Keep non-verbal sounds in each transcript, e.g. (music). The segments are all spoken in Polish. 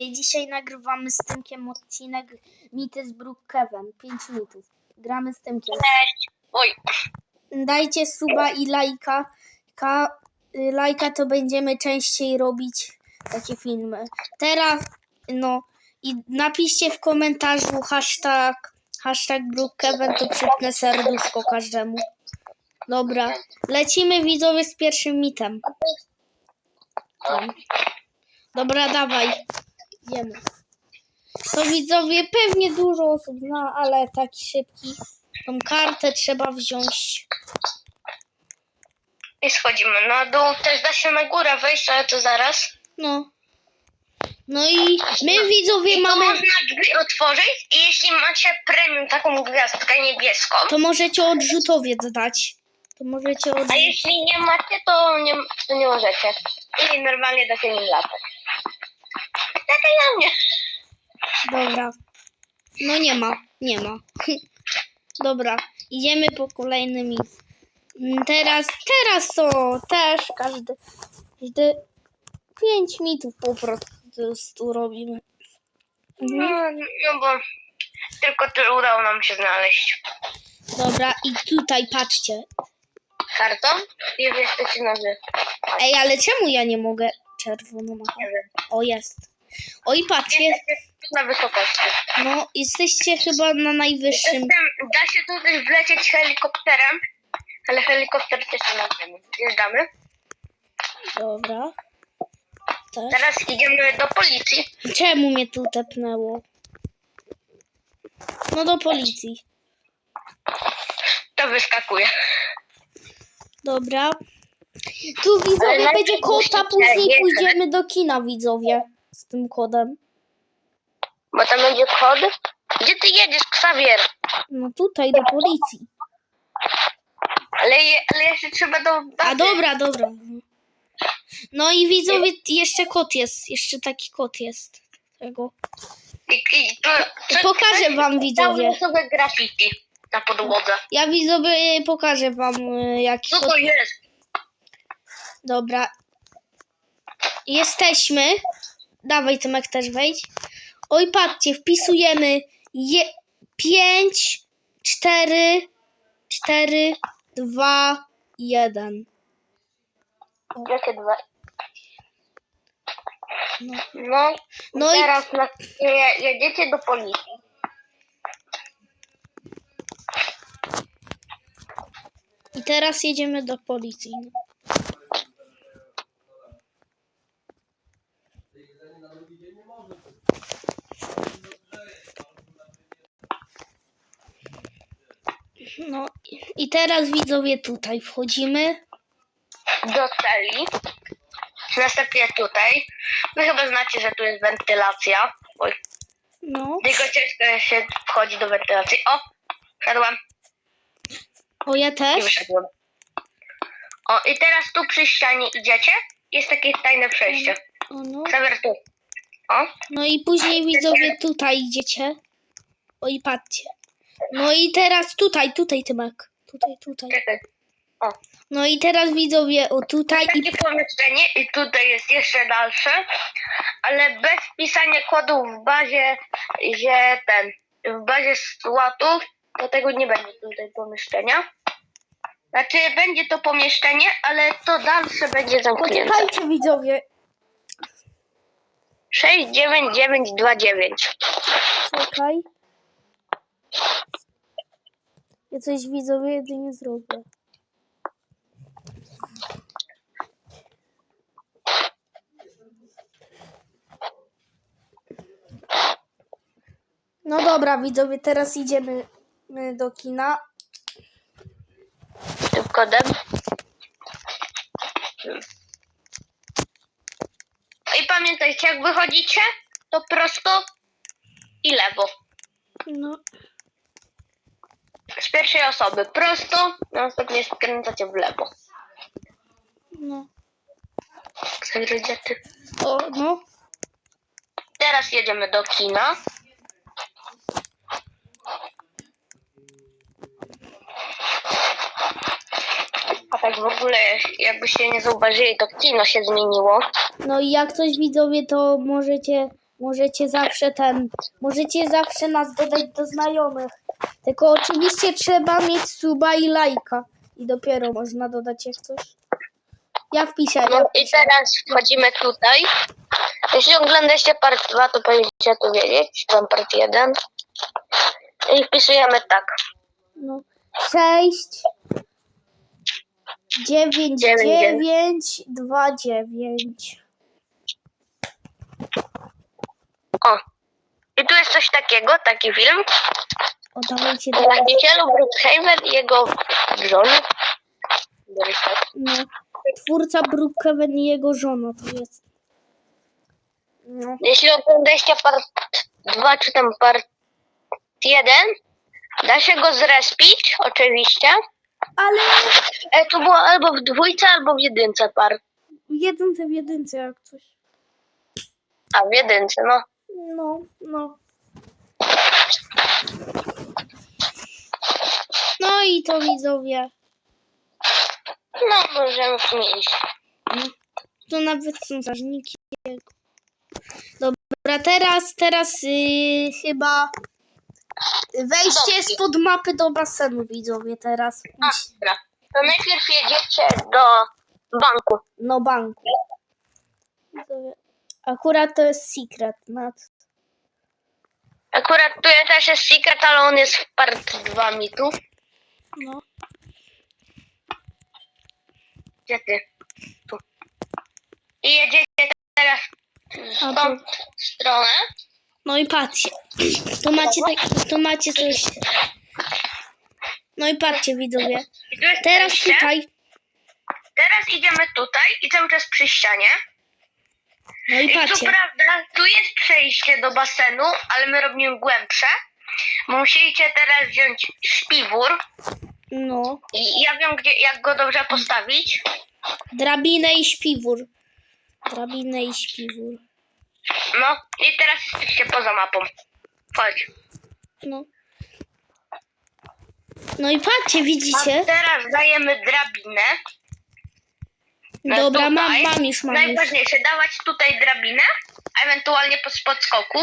Dzisiaj nagrywamy z Tymkiem odcinek Mity z Brookhaven. 5 mitów. Gramy z Tymkiem. Cześć. Oj, Dajcie suba i lajka. Ka, y, lajka to będziemy częściej robić takie filmy. Teraz, no i napiszcie w komentarzu hashtag, hashtag Brookhaven, to przypnę serduszko każdemu. Dobra, lecimy widzowie z pierwszym mitem. Dobra, dawaj. Idziemy. To widzowie pewnie dużo osób zna, ale taki szybki. Tą kartę trzeba wziąć. i schodzimy na dół. Też da się na górę wejść, ale to zaraz. No. No i my widzowie I to mamy. można drzwi otworzyć i jeśli macie premium, taką gwiazdkę niebieską, To możecie odrzutowiec dać. To możecie a odrzutowiec. jeśli nie macie, to nie, to nie możecie. I normalnie da się nim latać. Czekaj na mnie. Dobra. No nie ma. Nie ma. (laughs) Dobra. Idziemy po kolejny mit. Teraz, teraz to też każdy. Każdy. Pięć mitów po prostu robimy. No, Mhm. no bo tylko tyle udało nam się znaleźć. Dobra, i tutaj patrzcie. Karton? I wiesz, to się nazywa. Ej, ale czemu ja nie mogę czerwoną machać? Nie wiem. O, jest. Oj, patrzcie. Na wysokości. No, jesteście chyba na najwyższym. Jestem, da się tu też wlecieć helikopterem, ale helikopter też nie nagramy. Wjeżdżamy. Dobra. Tak. Teraz idziemy do policji. Czemu mnie tu tepnęło? No do policji. To wyskakuje. Dobra. Tu widzowie Ale będzie najpierw kod, a musicie później pójdziemy do kina widzowie z tym kodem. Bo tam będzie kod. Gdzie ty jedziesz, Xavier? No tutaj do policji. Ale, je, ale jeszcze trzeba do. A dobra, dobra. No i widzowie jeszcze kod jest. Jeszcze taki kod jest. Tego. I, i, to, I pokażę wam widzowie. Dałem sobie graffiti na podłodze. Ja widzowie pokażę wam y, jaki Co kod. to jest? Dobra. Jesteśmy. Dawaj Tomek też wejdź. Oj, patrzcie, wpisujemy je, 5, 4, 4, 2, 1. Jakie dwa? No. No, No i teraz na, je, jedziecie do policji. I teraz jedziemy do policji. No i teraz widzowie tutaj wchodzimy. do celi. Następnie tutaj. Wy chyba znacie, że tu jest wentylacja. Oj, No. tylko ciężko się wchodzi do wentylacji. O, wszedłem O ja i też. wyszedłem. O, i teraz tu przy ścianie idziecie. Jest takie tajne przejście. O, no. Xavier tu. O, no i później widzowie tutaj idziecie. O i patrzcie. No i teraz tutaj, tutaj Tymek. Tutaj, tutaj. czekaj. O, No i teraz widzowie o tutaj i takie pomieszczenie i tutaj jest jeszcze dalsze, ale bez pisania kodu w bazie, że ten, w bazie słotów, to tego nie będzie tutaj pomieszczenia. Znaczy będzie to pomieszczenie, ale to dalsze będzie zamknięte. Poczekajcie widzowie. 69929. Czekaj. Ja coś widzowie jedynie zrobię. No dobra, widzowie, teraz idziemy y, do kina. Z tym kodem. I pamiętajcie, jak wychodzicie, to prosto i lewo. No, Z pierwszej osoby prosto, następnie skręcacie w lewo. no. Xavier, gdzie ty? O, no. Teraz jedziemy do kina. A tak w ogóle, jakbyście nie zauważyli, to kino się zmieniło. No i jak coś widzowie, to możecie możecie zawsze ten, możecie zawsze nas dodać do znajomych. Tylko oczywiście trzeba mieć suba i lajka. I dopiero można dodać jak coś. Ja wpiszę, ja No i wpiszę. teraz wchodzimy tutaj. Jeśli oglądacie part 2, to powinniście to wiedzieć. Tam part 1. I wpisujemy tak. No. 6 9 Dziewięć, 9 2 9 O. I tu jest coś takiego, taki film. O dawajcie teraz. Właścicielu Brookhaven i jego żony. No. Twórca Brookhaven i jego żona to jest. No. Jeśli oglądacie part 2 czy tam part 1, da się go zrespić, oczywiście. Ale E, to było albo w dwójce, albo w jedynce part. w jedynce w jedynce jak coś. A, w jedynce, no. No, no. No i to widzowie. No, możemy sumie iść. To nawet są strażniki. Dobra, teraz, teraz yy, chyba wejście spod mapy do basenu, widzowie, teraz. A, dobra. To najpierw jedziecie do banku. No banku. Widzowie. Akurat to jest secret. Nad... Akurat tu jest też jest secret, ale on jest w part 2 mitu. No. Gdzie ty? Tu. I jedziecie teraz w tą stronę. no i patrzcie. Tu macie, tak, tu macie coś. No i patrzcie, widzowie. I tu jest Teraz przejście. tutaj. Teraz idziemy tutaj i cały czas przy ścianie. No i I co patrzcie. prawda, tu jest przejście do basenu, ale my robimy głębsze. Musicie teraz wziąć śpiwór. No. I ja wiem, gdzie, jak go dobrze postawić. Drabinę i śpiwór. Drabinę i śpiwór. No i teraz jesteście poza mapą. Chodź. No. No i patrzcie, A widzicie? teraz dajemy drabinę. No Dobra, mam, tutaj. mam już, mam już. Najważniejsze, dawać tutaj drabinę, a ewentualnie po podskoku.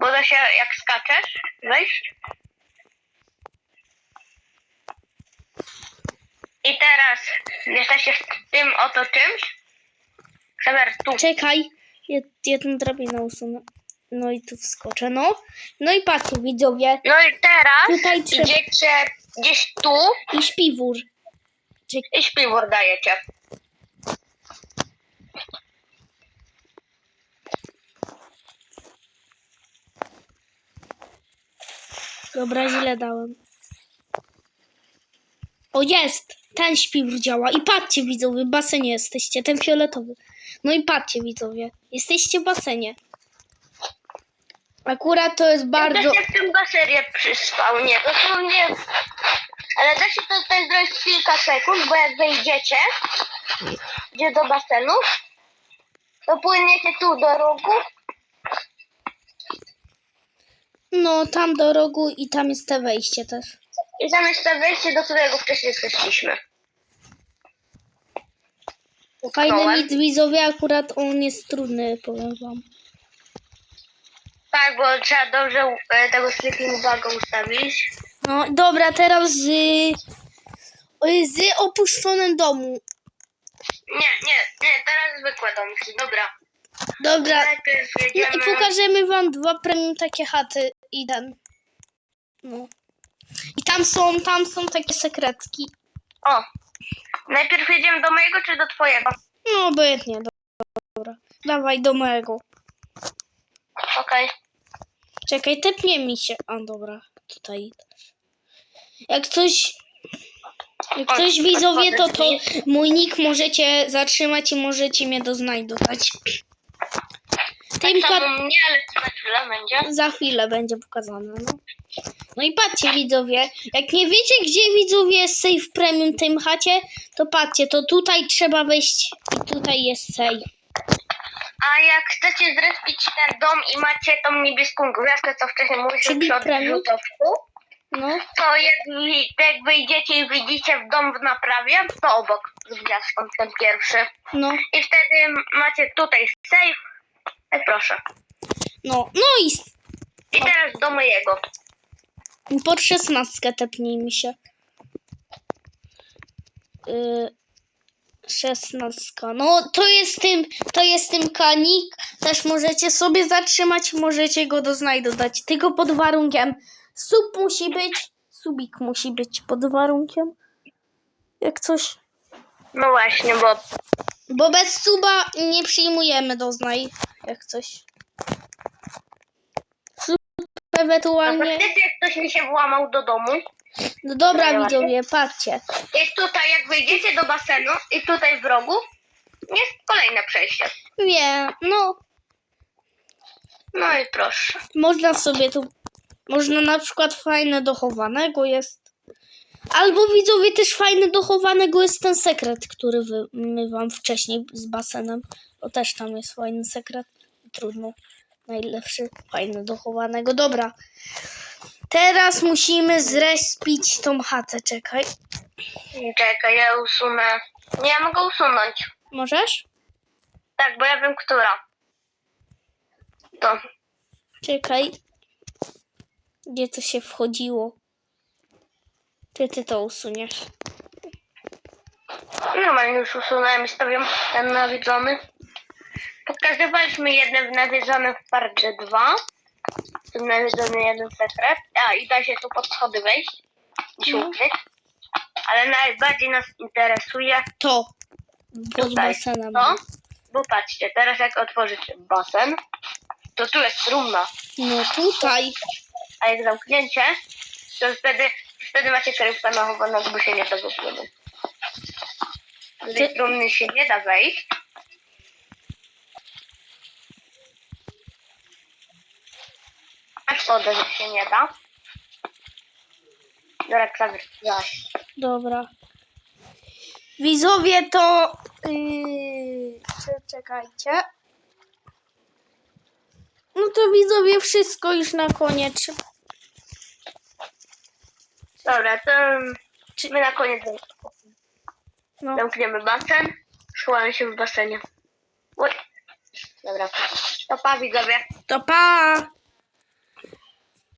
Bo da się, jak skaczesz, wejść. I teraz jesteście w tym oto czymś. Przemer tu. Czekaj, jed, jedną drabinę usunę. No i tu wskoczę, no. No i patrzcie, widzowie. No i teraz Tutaj trzeba- idziecie gdzieś tu I śpiwór. i śpiwór dajecie. Dobra, źle dałem. O, jest! Ten śpiwór działa. I patrzcie, widzowie, w basenie jesteście, ten fioletowy. No i patrzcie, widzowie, jesteście w basenie. Akurat to jest bardzo... Da się w tym basenie przy spawnie, dosłownie. Ale da się to tutaj zrobić kilka sekund, bo jak wejdziecie gdzie do basenu, to płyniecie tu do rogu. No, tam do rogu i tam jest te wejście też. I zamiast to wejście, do którego wcześniej weszliśmy. Fajny mit widzowie, akurat on jest trudny, powiem wam. Tak, bo trzeba dobrze e, tego sleeping uwagę ustawić. No, dobra, teraz z, y, z opuszczonym domu. Nie, nie, nie, teraz zwykłe domki, dobra. Dobra, Najpierw no jedziemy... i pokażemy wam dwa premium takie chaty i ten. No. I tam są, tam są takie sekretki. O, najpierw jedziemy do mojego czy do twojego? No, obojętnie, dobra. Dawaj do mojego. Okej. Czekaj, tepnie mi się. A, dobra, tutaj. Jak coś... Jak coś widzowie, to to mój nick możecie zatrzymać i możecie mnie doznajdować. Tylko Tak samo mnie, ale to na chwilę będzie. za chwilę będzie pokazane, no. No i patrzcie widzowie, jak nie wiecie gdzie widzowie jest save premium w tym chacie, to patrzcie, to tutaj trzeba wejść i tutaj jest save. A jak chcecie zrespić ten dom i macie tą niebieską gwiazdkę, co wcześniej mówiliśmy Czyli przy premium? odrzutowcu, No, to jak, jak wyjdziecie i widzicie w dom w naprawie, to obok z gwiazdką ten pierwszy. no, I wtedy macie tutaj save. E, proszę. No, no i I teraz do mojego. pod szesnastkę tepnijmy się. Yy, szesnastka. No, to jest tym, to jest tym kanik. Też możecie sobie zatrzymać, możecie go do znaj dodać. Tylko pod warunkiem. Sub musi być, subik musi być pod warunkiem. Jak coś. No właśnie, bo Bo bez suba nie przyjmujemy doznaj, jak coś. No, ewentualnie. faktycznie ktoś mi się włamał do domu. No dobra, widzowie, patrzcie. I tutaj jak wyjdziecie do basenu i tutaj w rogu jest kolejne przejście. Wiem, no, No i proszę. można sobie tu. Można na przykład fajne dochowanego jest. Albo widzowie też fajne dochowanego jest ten sekret, który wy, my wam wcześniej z basenem. Bo też tam jest fajny sekret. Trudno. Najlepszy, fajny dochowanego. Dobra. Teraz musimy zrespić tą chatę. Czekaj. Czekaj, ja usunę. Nie, ja mogę usunąć. Możesz? Tak, bo ja wiem, która. To. Czekaj. Gdzie to się wchodziło? Ty, ty to usuniesz. Normalnie już usunąłem i stawiam ten nawiedzony. Pokazywaliśmy jeden w nawiedzonym w parcie 2. W tym nawiedzony jeden sekret. A, i da się tu pod schody wejść. I się No. ukryć. Ale najbardziej nas interesuje To. Pod Tutaj. basenem. to, bo patrzcie, teraz jak otworzycie basen, to tu jest trumna. No tutaj. A jak zamknięcie, to wtedy, wtedy macie kryptę nachowaną, bo się nie da zapłynąć. Do tej Ty- trumny się nie da wejść. Szkoda, że się nie da. Dobra, Ksawer, zaś. Dobra. Widzowie to... Yy, cze- czekajcie. No to widzowie wszystko już na koniec. Dobra, to czy my na koniec No. zamkniemy basen. Schowamy się w basenie. Oj. Dobra. To pa widzowie. To pa!